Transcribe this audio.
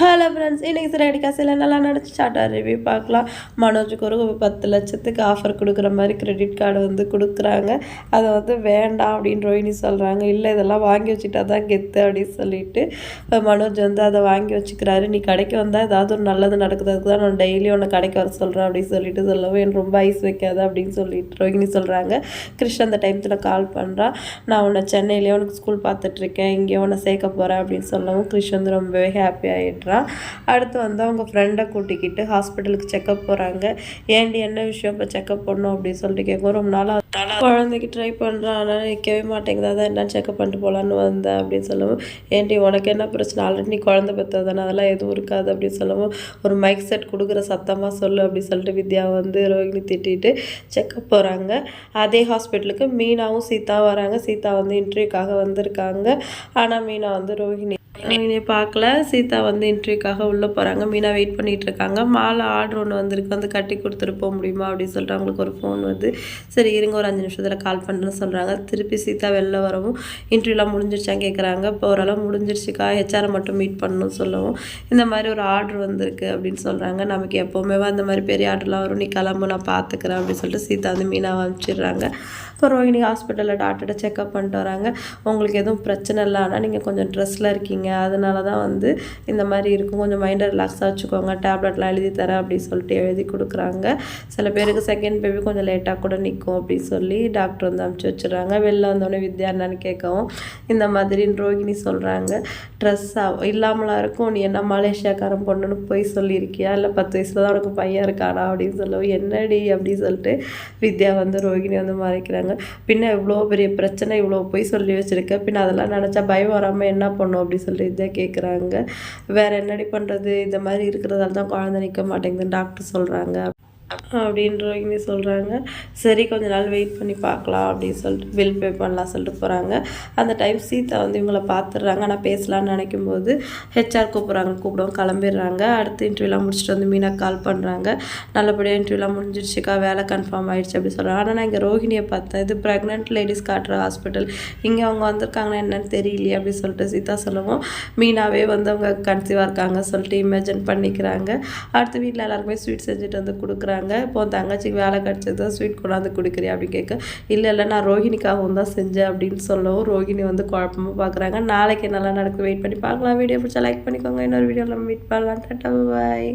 Hello friends இன்றைக்கி சிறகடி காசில் நல்லா நடிச்சு சாட்டார் ரிவ்யூ பார்க்கலாம். மனோஜுக்கு ஒரு பத்து லட்சத்துக்கு ஆஃபர் கொடுக்குற மாதிரி கிரெடிட் கார்டு வந்து கொடுக்குறாங்க. அதை வந்து வேண்டாம் அப்படின்னு ரோஹினி சொல்கிறாங்க இல்லை இதெல்லாம் வாங்கி வச்சுட்டா தான் கெத்து அப்படின்னு சொல்லிட்டு. மனோஜ் வந்து அதை வாங்கி வச்சுக்கிறாரு. நீ கடைக்கு வந்தால் ஏதாவது ஒரு நல்லது நடக்குதுக்கு தான் நான் டெய்லி உன்னை கடைக்கு வர சொல்கிறேன் அப்படின்னு சொல்லிட்டு சொல்லவும் எனக்கு ரொம்ப ஐஸ் வைக்காது அப்படின்னு சொல்லிட்டு ரோஹினி சொல்கிறாங்க கிருஷ்ணன் அந்த டைத்தில் கால் பண்ணுறான் நான் உன்னை சென்னையிலேயே உனக்கு ஸ்கூல் பார்த்துட்ருக்கேன் இங்கே உன்னை சேர்க்க போகிறேன் அப்படின்னு சொல்லவும் கிருஷ்ணன் வந்து ரொம்பவே ஹாப்பி ஆகிடுறான் அடுத்து வந்து அவங்க ஃப்ரெண்டை கூட்டிக்கிட்டு ஹாஸ்பிட்டலுக்கு செக்கப் போகிறாங்க ஏண்டி என்ன விஷயம்? இப்போ செக்கப் பண்ணும் அப்படின்னு சொல்லிட்டு கேட்கும். ரொம்ப நாளாக குழந்தைக்கு ட்ரை பண்ணுறான் ஆனால் நிற்கவே மாட்டேங்குது. அதான் என்ன செக்கப் பண்ணிட்டு போகலான்னு வந்தேன் அப்படின்னு சொல்லவும் ஏண்டி உனக்கு என்ன பிரச்சனை? ஆல்ரெடி நீ குழந்தை பெற்றதானே அதெல்லாம் எதுவும் இருக்காது அப்படின்னு சொல்லவும் ஒரு மைக் செட் கொடுக்குற சத்தமாக சொல்லு அப்படின்னு சொல்லிட்டு வித்யா வந்து ரோஹிணி திட்டிட்டு செக்கப் போகிறாங்க அதே ஹாஸ்பிட்டலுக்கு மீனாவும் சீதா வராங்க. சீதா வந்து இன்டர்வியூக்காக வந்திருக்காங்க. ஆனால் மீனா வந்து ரோஹிணி ரோஹிணியை பார்க்கல. சீதா வந்து இன்டர்வியூக்காக உள்ளே போகிறாங்க மீனா வெயிட் பண்ணிகிட்டு இருக்காங்க மாலை ஆர்டர் ஒன்று வந்திருக்கு. வந்து கட்டி கொடுத்துட்டு போக முடியுமா அப்படின்னு சொல்லிட்டு அவங்களுக்கு ஒரு ஃபோன் வந்து சரி இருங்க ஒரு அஞ்சு நிமிஷத்தில் கால் பண்ணுறேன்னு சொல்கிறாங்க திருப்பி சீதா வெளில வரவும் இன்டர்வியூலாம் முடிஞ்சிருச்சான்னு கேட்குறாங்க இப்போ ஓரளவு முடிஞ்சிருச்சுக்கா. ஹெச்ஆரை மட்டும் மீட் பண்ணணும்னு சொல்லவும் இந்த மாதிரி ஒரு ஆர்டர் வந்திருக்கு அப்படின்னு சொல்கிறாங்க நமக்கு எப்போவுமே அந்த மாதிரி பெரிய ஆர்டர்லாம் வரும். நீ கிளம்பு நான் பார்த்துக்கிறேன் அப்படின்னு சொல்லிட்டு சீதா வந்து மீனாவை அனுப்பிச்சிடுறாங்க. இப்போ ரோஹிணி ஹாஸ்பிட்டலில் டாக்டர்கிட்ட செக்அப் பண்ணிட்டு வராங்க. உங்களுக்கு எதுவும் பிரச்சனை இல்லை. ஆனால் நீங்கள் கொஞ்சம் ட்ரெஸ்ஸில் இருக்கீங்க. அதனால தான் வந்து இந்த மாதிரி இருக்கும். கொஞ்சம் மைண்டை ரிலாக்ஸாக வச்சுக்கோங்க. டேப்லெட்லாம் எழுதி தரேன் அப்படின்னு சொல்லிட்டு எழுதி கொடுக்குறாங்க. சில பேருக்கு செகண்ட் பேபி கொஞ்சம் லேட்டாக கூட நிற்கும் அப்படின்னு சொல்லி டாக்டர் வந்து அனுப்பிச்சி வச்சுறாங்க வெளில வந்தோடனே வித்யா என்னன்னு கேட்கவும் இந்த மாதிரி ரோகிணி சொல்கிறாங்க ட்ரெஸ் இல்லாமலாம் இருக்கும். நீ என்ன மலேசியாக்காரன் பொண்ணுன்னு போய் சொல்லியிருக்கியா? இல்லை பத்து வயசில் தான் உனக்கு பையன் இருக்கானா அப்படின்னு சொல்லவும் என்னடி அப்படின்னு சொல்லிட்டு வித்யா வந்து ரோகிணி வந்து மறைக்கிறாங்க. பின்ன இவ்வளோ பெரிய பிரச்சனை இவ்வளோ போய் சொல்லி வச்சுருக்க. பின்ன அதெல்லாம் நினச்சா பயம் வராமல் என்ன பண்ணும் அப்படின்னு சொல்லி வித்யா கேட்குறாங்க வேற என்னடி பண்ணுறது இந்த மாதிரி இருக்கிறதால தான் குழந்தை நிற்க மாட்டேங்குதுன்னு டாக்டர் சொல்கிறாங்க அப்படின்ற ரோகிணி சொல்கிறாங்க சரி கொஞ்ச நாள் வெயிட் பண்ணி பார்க்கலாம் அப்படின்னு சொல்லிட்டு பில் பே பண்ணலாம் சொல்லிட்டு போகிறாங்க அந்த டைம் சீதா வந்து இவங்களை பார்த்துடுறாங்க. ஆனால் பேசலான்னு நினைக்கும் போது ஹெச்ஆர் கூப்பிட்றாங்க. கூப்பிடவும் கிளம்பிடுறாங்க. அடுத்து இன்டர்வியூலாம் முடிச்சுட்டு வந்து மீனா கால் பண்ணுறாங்க நல்லபடியாக இன்டர்வியூலாம் முடிஞ்சிருச்சுக்கா வேலை கன்ஃபார்ம் ஆயிடுச்சு அப்படி சொல்கிறாங்க ஆனால் நான் இங்கே ரோஹிணியை பார்த்தேன். இது ப்ரெக்னென்ட் லேடிஸ் காட்டுற ஹாஸ்பிட்டல் இங்கே அவங்க வந்திருக்காங்கன்னா என்னன்னு தெரியலையே அப்படின்னு சொல்லிட்டு சீதா சொல்லவும் மீனாவே வந்து அவங்க கன்சீவாக இருக்காங்க சொல்லிட்டு இமேஜின் பண்ணிக்கிறாங்க. அடுத்து வீட்டில் எல்லாருக்குமே ஸ்வீட் செஞ்சுட்டு வந்து கொடுக்குறாங்க. இப்போ உன் தங்கச்சிக்கு வேலை கிடச்சது ஸ்வீட் கொண்டாந்து கொடுக்குறியா அப்படின்னு கேட்க இல்லை இல்லை நான் ரோஹிணிக்காகவும் தான் செஞ்சேன் அப்படின்னு சொல்லவும் ரோஹிணி வந்து குழப்பமாக பார்க்குறாங்க. நாளைக்கு நல்லா நடக்கும் வெயிட் பண்ணி பார்க்கலாம். வீடியோ பிடிச்சா லைக் பண்ணிக்கோங்க. இன்னொரு வீடியோவில் மீட் பண்ணலாம். டாட்டா பாய்